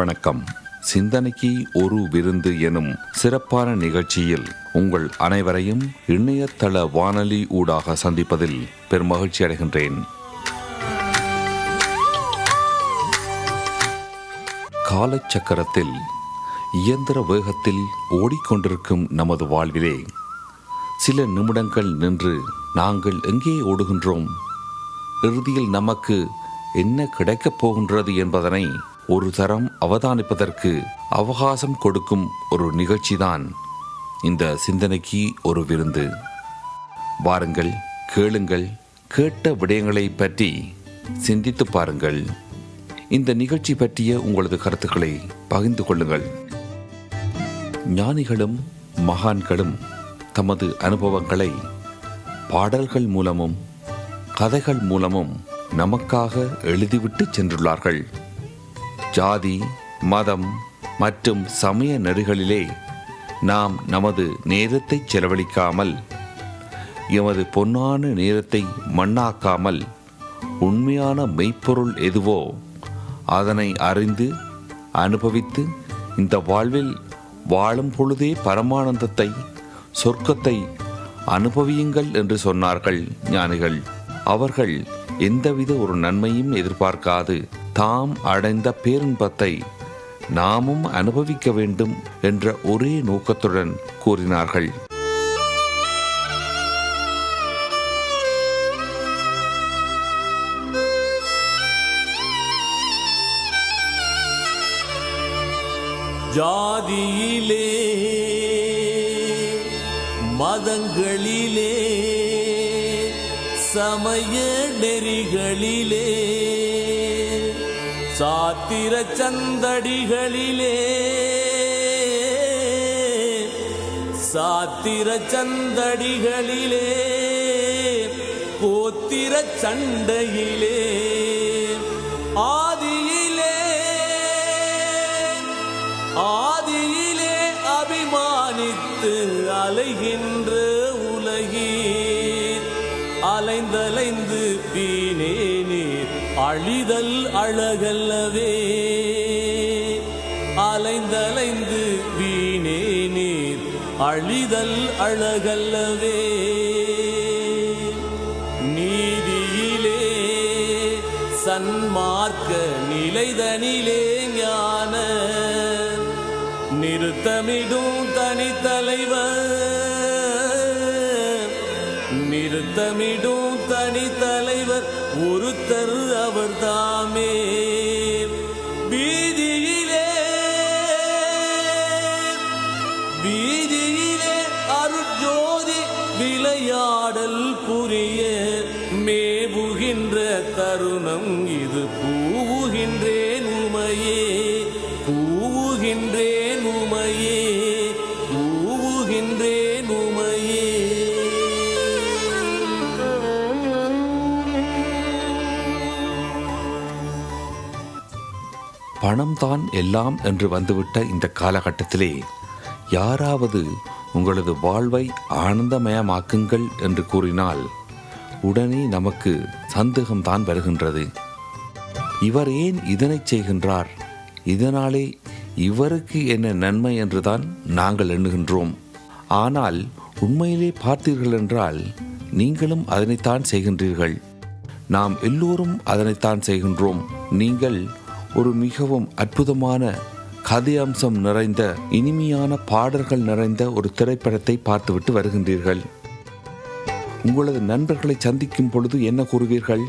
வணக்கம். சிந்தனைக்கு ஒரு விருந்து எனும் சிறப்பான நிகழ்ச்சியில் உங்கள் அனைவரையும் இணையதள வானொலி ஊடாக சந்திப்பதில் பெருமகிழ்ச்சி அடைகின்றேன். காலச்சக்கரத்தில் இயந்திர வேகத்தில் ஓடிக்கொண்டிருக்கும் நமது வாழ்விலே சில நிமிடங்கள் நின்று நாங்கள் எங்கே ஓடுகின்றோம்? இறுதியில் நமக்கு என்ன கிடைக்கப் போகின்றது என்பதனை ஒரு தரம் அவதானிப்பதற்கு அவகாசம் கொடுக்கும் ஒரு நிகழ்ச்சிதான் இந்த சிந்தனைக்கு ஒரு விருந்து. வாருங்கள் கேளுங்கள் கேட்ட விடயங்களை பற்றி சிந்தித்து பாருங்கள். இந்த நிகழ்ச்சி பற்றிய உங்களது கருத்துக்களை பகிர்ந்து கொள்ளுங்கள். ஞானிகளும் மகான்களும் தமது அனுபவங்களை பாடல்கள் மூலமும் கதைகள் மூலமும் நமக்காக எழுதிவிட்டு சென்றுள்ளார்கள். ஜாதி மதம் மற்றும் சமய நெறிகளிலே நாம் நமது நேரத்தை செலவழிக்காமல் எமது பொன்னான நேரத்தை மண்ணாக்காமல் உண்மையான மெய்ப்பொருள் எதுவோ அதனை அறிந்து அனுபவித்து இந்த வாழ்வில் வாழும் பொழுதே பரமானந்தத்தை சொர்க்கத்தை அனுபவியுங்கள் என்று சொன்னார்கள் ஞானிகள். அவர்கள் எந்தவித ஒரு நன்மையும் எதிர்பார்க்காது. தாம் அடைந்த பேரின்பத்தை நாமும் அனுபவிக்க வேண்டும் என்ற ஒரே நோக்கத்துடன் கூறினார்கள். ஜாதியிலே மதங்களிலே சமய நெறிகளிலே சாத்திர சந்தடிகளிலே. சாத்திர சந்தடிகளிலே. கோத்திர சண்டையிலே. ஆதியிலே. ஆதியிலே அபிமானித்து அலைகின்ற உலகீர். அலைந்தலைந்து பி அழிதல் அழகல்லவே. அலைந்தலைந்து வீணே நீர் அழிதல் அழகல்லவே. நீதியிலே சன்மார்க்க நிலைதனிலே ஞான. நிறுத்தமிடும் தனித்தலைவர் நிறுத்தமிடும் கூவுகின்றேன் உமையே கூவுகின்றேன் உமையே கூவுகின்றேன் உமையே. பணம்தான் எல்லாம் என்று வந்துவிட்ட இந்த காலகட்டத்திலே யாராவது உங்களது வாழ்வை ஆனந்தமயமாக்குங்கள் என்று கூறினால் உடனே நமக்கு சந்தேகம்தான் வருகின்றது. இவர் ஏன் இதனை செய்கின்றார்? இதனாலே இவருக்கு என்ன நன்மை என்றுதான் நாங்கள் எண்ணுகின்றோம். ஆனால் உண்மையிலே பார்த்தீர்கள் என்றால் நீங்களும் அதனைத்தான் செய்கின்றீர்கள். நாம் எல்லோரும் அதனைத்தான் செய்கின்றோம். நீங்கள் ஒரு மிகவும் அற்புதமான கதை அம்சம் நிறைந்த இனிமையான பாடல்கள் நிறைந்த ஒரு திரைப்படத்தை பார்த்துவிட்டு வருகின்றீர்கள். உங்களது நண்பர்களை சந்திக்கும் பொழுது என்ன கூறுவீர்கள்?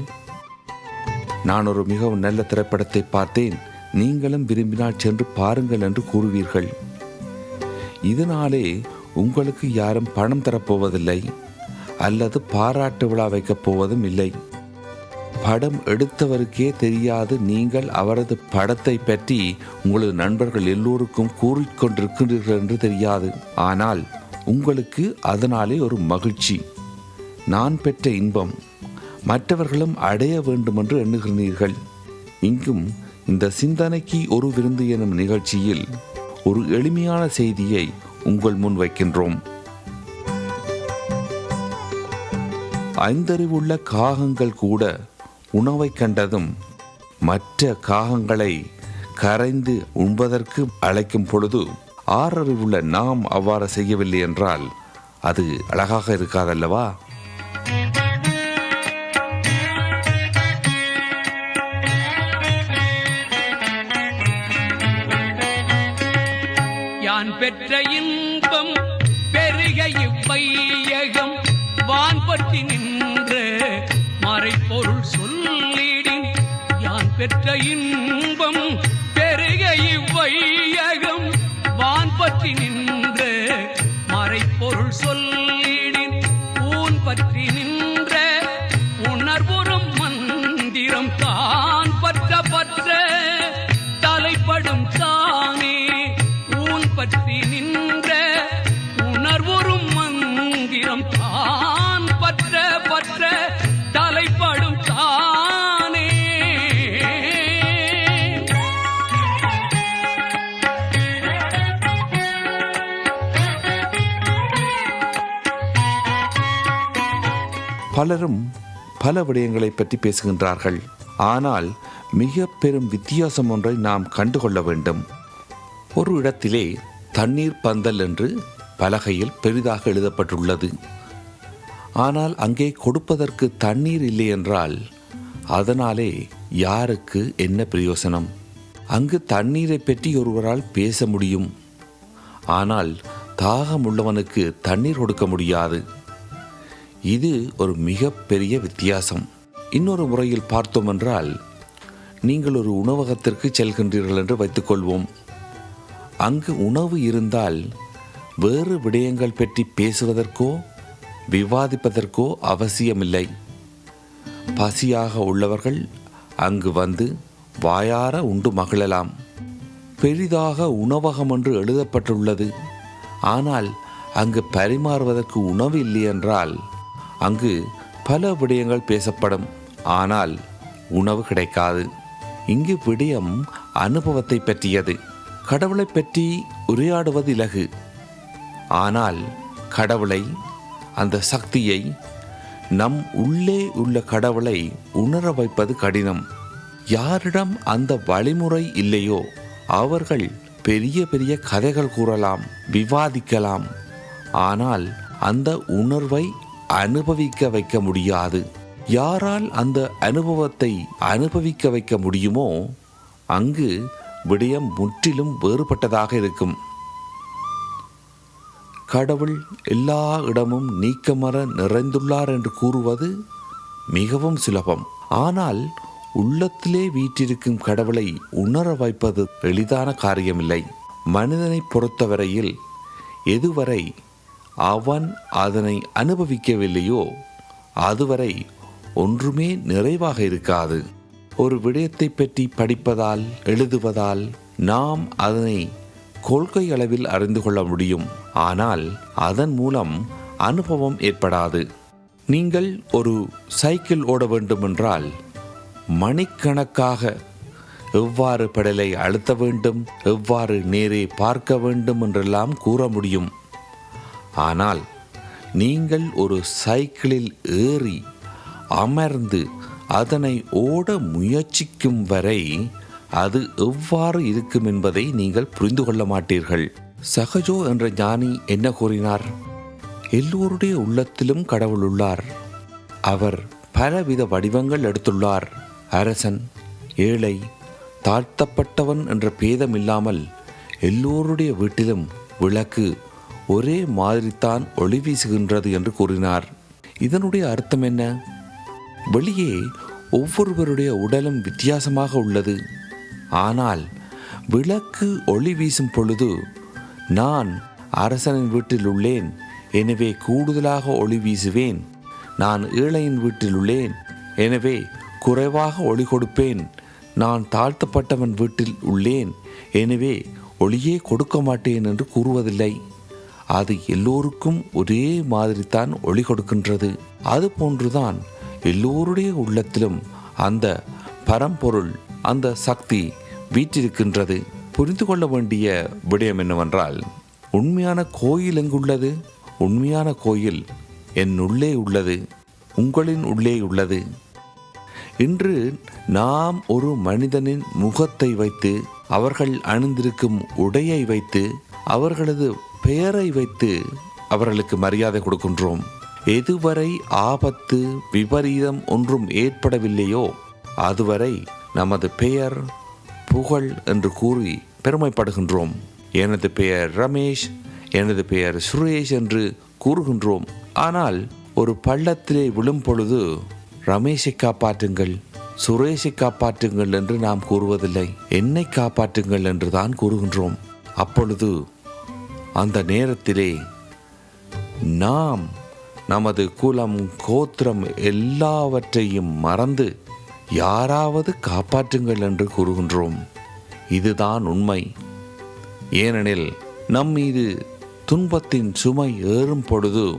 நான் ஒரு மிகவும் நல்ல திரைப்படத்தை பார்த்தேன். நீங்களும் விரும்பினால் சென்று பாருங்கள் என்று கூறுவீர்கள். இதனாலே உங்களுக்கு யாரும் பணம் தரப்போவதில்லை. அல்லது பாராட்டு விழா வைக்கப் போவதும் இல்லை. படம் எடுத்தவருக்கே தெரியாது நீங்கள் அவரது படத்தை பற்றி உங்களது நண்பர்கள் எல்லோருக்கும் கூறிக்கொண்டிருக்கிறீர்கள் என்று தெரியாது. ஆனால் உங்களுக்கு அதனாலே ஒரு மகிழ்ச்சி. நான் பெற்ற இன்பம். மற்றவர்களும் அடைய வேண்டும் என்று எண்ணுகிறீர்கள். இங்கும் இந்த சிந்தனைக்கு ஒரு விருந்து எனும் நிகழ்ச்சியில் ஒரு எளிமையான செய்தியை உங்கள் முன் வைக்கின்றோம். ஐந்தறிவுள்ள காகங்கள் கூட உணவை கண்டதும் மற்ற காகங்களை கரைந்து உண்பதற்கு அழைக்கும் பொழுது ஆறறிவுள்ள நாம் அவ்வாறு செய்யவில்லை என்றால் அது அழகாக இருக்காதல்லவா? யான் பெற்ற இன்பம் பெருக இவ்வையகம். வான்பட்டி நின்ற மறைப்பொருள் சொல்லிடின் யான் பெற்ற இன்பம் பெருக இவ்வையகம். வான்பற்றி நின்ற மறைப்பொருள் சொல்லிடின் ஊன் பற்றி நின்ற பலரும் பல விடயங்களை பற்றி பேசுகின்றார்கள். ஆனால் மிக பெரும் வித்தியாசம் ஒன்றை நாம் கண்டுகொள்ள வேண்டும். ஒரு இடத்திலே தண்ணீர் பந்தல் என்று பலகையில் பெரிதாக எழுதப்பட்டுள்ளது. ஆனால் அங்கே கொடுப்பதற்கு தண்ணீர் இல்லை என்றால் அதனாலே யாருக்கு என்ன பிரயோசனம்? அங்கு தண்ணீரை பற்றி ஒருவரால் பேச முடியும். ஆனால் தாகம் உள்ளவனுக்கு தண்ணீர் கொடுக்க முடியாது. இது ஒரு மிகப்பெரிய வித்தியாசம். இன்னொரு முறையில் பார்த்தோம் என்றால் நீங்கள் ஒரு உணவகத்திற்கு செல்கின்றீர்கள் என்று வைத்துக்கொள்வோம். அங்கு உணவு இருந்தால் வேறு விடயங்கள் பற்றி பேசுவதற்கோ விவாதிப்பதற்கோ அவசியமில்லை. பசியாக உள்ளவர்கள் அங்கு வந்து வாயார உண்டு மகிழலாம். பெரிதாக உணவகம் என்று எழுதப்பட்டுள்ளது. ஆனால் அங்கு பரிமாறுவதற்கு உணவு இல்லை என்றால் அங்கு பல விடயங்கள் பேசப்படும். ஆனால் உணவு கிடைக்காது. இங்கு விடயம் அனுபவத்தை பற்றியது. கடவுளை பற்றி உரையாடுவது இலகு. ஆனால் கடவுளை அந்த சக்தியை நம் உள்ளே உள்ள கடவுளை உணர வைப்பது கடினம். யாரிடம் அந்த வழிமுறை இல்லையோ அவர்கள் பெரிய பெரிய கதைகள் கூறலாம் விவாதிக்கலாம். ஆனால் அந்த உணர்வை அனுபவிக்க வைக்க முடியாது. யாரால் அந்த அனுபவத்தை அனுபவிக்க வைக்க முடியுமோ அங்கு விடயம் முற்றிலும் வேறுபட்டதாக இருக்கும். கடவுள் எல்லா இடமும் நீக்கமர நிறைந்துள்ளார் என்று கூறுவது மிகவும் சுலபம். ஆனால் உள்ளத்திலே வீற்றிருக்கும் கடவுளை உணர வைப்பது எளிதான காரியமில்லை. மனிதனை பொறுத்தவரையில் எதுவரை அவன் அதனை அனுபவிக்கவில்லையோ? அதுவரை ஒன்றுமே நிறைவாக இருக்காது. ஒரு விடயத்தை பற்றி படிப்பதால் எழுதுவதால் நாம் அதனை கொள்கை அளவில் அறிந்து கொள்ள முடியும். ஆனால் அதன் மூலம் அனுபவம் ஏற்படாது. நீங்கள் ஒரு சைக்கிள் ஓட வேண்டுமென்றால் மணிக்கணக்காக எவ்வாறு பெடலை அழுத்த வேண்டும் எவ்வாறு நேரே பார்க்க வேண்டும் என்றெல்லாம் கூற முடியும். ஆனால் நீங்கள் ஒரு சைக்கிளில் ஏறி அமர்ந்து அதனை ஓட முயற்சிக்கும் வரை அது எவ்வாறு இருக்கும் என்பதை நீங்கள் புரிந்து கொள்ள மாட்டீர்கள். சகஜோ என்ற ஞானி என்ன கூறினார்? எல்லோருடைய உள்ளத்திலும் கடவுள் உள்ளார். அவர் பலவித வடிவங்கள் எடுத்துள்ளார். அரசன் ஏழை தாழ்த்தப்பட்டவன் என்ற பேதம் இல்லாமல் எல்லோருடைய வீட்டிலும் விளக்கு ஒரே மாதிரித்தான் ஒளி வீசுகின்றது என்று கூறினார். இதனுடைய அர்த்தம் என்ன? வெளியே ஒவ்வொருவருடைய உடலும் வித்தியாசமாக உள்ளது. ஆனால் விளக்கு ஒளி வீசும் பொழுது நான் அரசனின் வீட்டில் உள்ளேன் எனவே கூடுதலாக ஒளி வீசுவேன். நான் ஏழையின் வீட்டில் உள்ளேன் எனவே குறைவாக ஒளி கொடுப்பேன். நான் தாழ்த்தப்பட்டவன் வீட்டில் உள்ளேன் எனவே ஒளியே கொடுக்க மாட்டேன் என்று கூறுவதில்லை. அது எல்லோருக்கும் ஒரே மாதிரி தான் ஒளி கொடுக்கின்றது. அது போன்றுதான் எல்லோருடைய உள்ளத்திலும் அந்த பரம்பொருள் அந்த சக்தி வீற்றிருக்கின்றது. புரிந்து கொள்ள வேண்டிய விடயம் என்னவென்றால் உண்மையான கோயில் எங்குள்ளது? உண்மையான கோயில் என் உள்ளே உள்ளது உங்களின் உள்ளே உள்ளது. இன்று நாம் ஒரு மனிதனின் முகத்தை வைத்து அவர்கள் அணிந்திருக்கும் உடையை வைத்து அவர்களது பெயரை வைத்து அவர்களுக்கு மரியாதை கொடுக்கின்றோம். எதுவரை ஆபத்து விபரீதம் ஒன்றும் ஏற்படவில்லையோ அதுவரை நமது பெயர் புகழ் என்று கூறி பெருமைப்படுகின்றோம். எனது பெயர் ரமேஷ் எனது பெயர் சுரேஷ் என்று கூறுகின்றோம். ஆனால் ஒரு பள்ளத்திலே விழும் பொழுது ரமேஷை காப்பாற்றுங்கள் சுரேஷை காப்பாற்றுங்கள் என்று நாம் கூறுவதில்லை. என்னை காப்பாற்றுங்கள் என்று தான் கூறுகின்றோம். அப்பொழுது அந்த நேரத்திலே நாம் நமது குலம் கோத்திரம் எல்லாவற்றையும் மறந்து யாராவது காப்பாற்றுங்கள் என்று கூறுகின்றோம். இதுதான் உண்மை. ஏனெனில் நம் மீது துன்பத்தின் சுமை ஏறும் பொழுது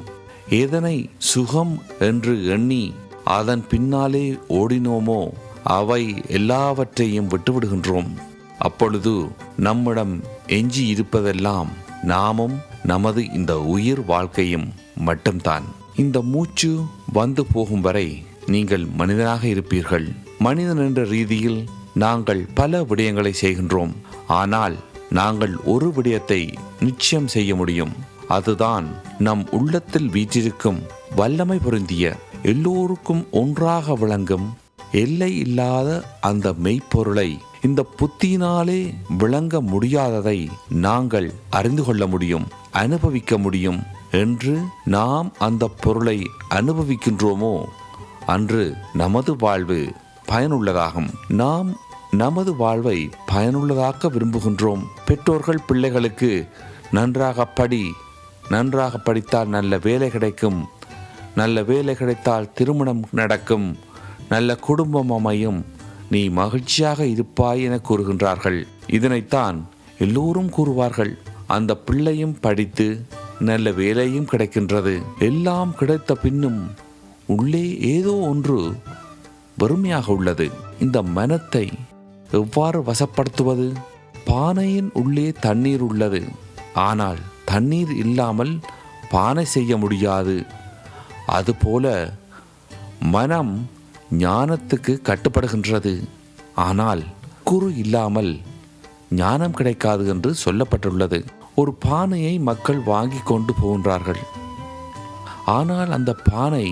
எதனை சுகம் என்று எண்ணி அதன் பின்னாலே ஓடினோமோ அவை எல்லாவற்றையும் விட்டுவிடுகின்றோம். அப்பொழுது நம்மிடம் எஞ்சி இருப்பதெல்லாம் நாமும் நமது இந்த உயிர் வாழ்க்கையும் மட்டும்தான். இந்த மூச்சு வந்து போகும் வரை நீங்கள் மனிதனாக இருப்பீர்கள். மனிதன் என்ற ரீதியில் நாங்கள் பல விடயங்களை செய்கின்றோம். ஆனால் நாங்கள் ஒரு விடயத்தை நிச்சயம் செய்ய முடியும். அதுதான் நம் உள்ளத்தில் வீற்றிருக்கும் வல்லமை பொருந்திய எல்லோருக்கும் ஒன்றாக விளங்கும் எல்லை இல்லாத அந்த மெய்ப்பொருளை இந்த புத்தியினாலே விளங்க முடியாததை நாங்கள் அறிந்து கொள்ள முடியும் அனுபவிக்க முடியும். என்று நாம் அந்த பொருளை அனுபவிக்கின்றோமோ அன்று நமது வாழ்வு பயனுள்ளதாகும். நாம் நமது வாழ்வை பயனுள்ளதாக்க விரும்புகின்றோம். பெற்றோர்கள் பிள்ளைகளுக்கு நன்றாக படி நன்றாக படித்தால் நல்ல வேலை கிடைக்கும். நல்ல வேலை கிடைத்தால் திருமணம் நடக்கும். நல்ல குடும்பம் அமையும். நீ மகிழ்ச்சியாக இருப்பாய் என கூறுகின்றார்கள். இதனைத்தான் எல்லோரும் கூறுவார்கள். அந்த பிள்ளையும் படித்து நல்ல வேலையும் கிடைக்கின்றது. எல்லாம் கிடைத்த பின்னும் உள்ளே ஏதோ ஒன்று வறுமையாக உள்ளது. இந்த மனத்தை எவ்வாறு வசப்படுத்துவது? பானையின் உள்ளே தண்ணீர் உள்ளது. ஆனால் தண்ணீர் இல்லாமல் பானை செய்ய முடியாது. அதுபோல மனம் ஞானத்துக்கு கட்டுப்படுகின்றது. ஆனால் குரு இல்லாமல் ஞானம் கிடைக்காது என்று சொல்லப்பட்டுள்ளது. ஒரு பானையை மக்கள் வாங்கி கொண்டு போகின்றார்கள். ஆனால் அந்த பானை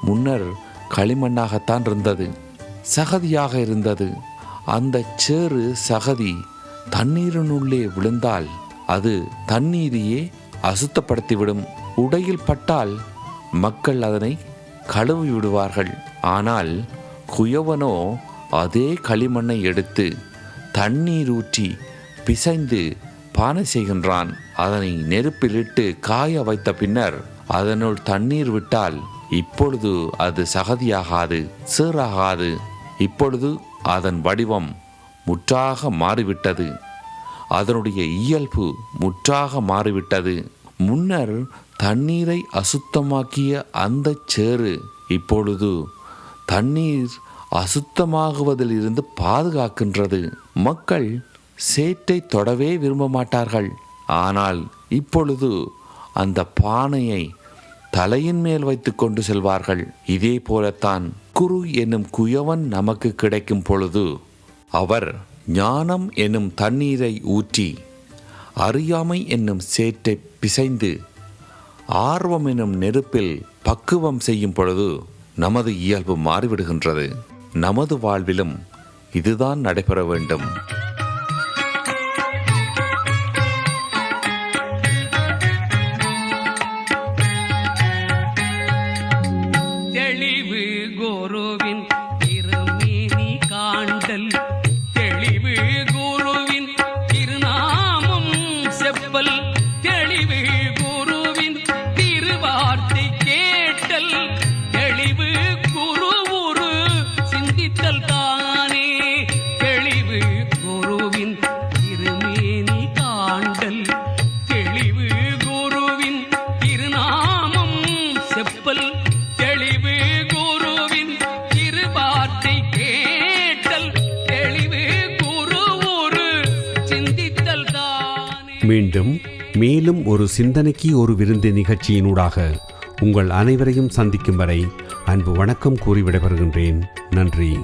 முன்னர் களிமண்ணாகத்தான் இருந்தது சகதியாக இருந்தது. அந்த சேறு சகதி தண்ணீரினுள்ளே விழுந்தால் அது தண்ணீரையே அசுத்தப்படுத்திவிடும். உடையில் பட்டால் மக்கள் அதனை கழுவி விடுவார்கள் ஆனால் குயவனோ அதே களிமண்ணை எடுத்து தண்ணீர் ஊற்றி பிசைந்து பானை செய்கின்றான். அதனை நெருப்பிலிட்டு காய வைத்த பின்னர் அதனுள் தண்ணீர் விட்டால் இப்பொழுது அது சகதியாகாது சீராகாது. இப்பொழுது அதன் வடிவம் முற்றாக மாறிவிட்டது. அதனுடைய இயல்பு முற்றாக மாறிவிட்டது. முன்னர் தண்ணீரை அசுத்தமாக்கிய அந்த சேறு இப்பொழுது தண்ணீர் அசுத்தமாகுவதிலிருந்து பாதுகாக்கின்றது. மக்கள் சேற்றை தொடவே விரும்ப மாட்டார்கள். ஆனால் இப்பொழுது அந்த பானையை தலையின் மேல் வைத்து கொண்டு செல்வார்கள். இதே போலத்தான் குரு என்னும் குயவன் நமக்கு கிடைக்கும் பொழுது அவர் ஞானம் என்னும் தண்ணீரை ஊற்றி அறியாமை என்னும் சேற்றை பிசைந்து ஆர்வம் என்னும் நெருப்பில் பக்குவம் செய்யும் பொழுது நமது இயல்பு மாறிவிடுகின்றது. நமது வாழ்விலும் இதுதான் நடைபெற வேண்டும். தெளிவு கோருவின் மீண்டும் மேலும் ஒரு சிந்தனைக்கு ஒரு விருந்து நிகழ்ச்சியினூடாக உங்கள் அனைவரையும் சந்திக்கும் வரை அன்பு வணக்கம் கூறி விடைபெறுகின்றேன். நன்றி.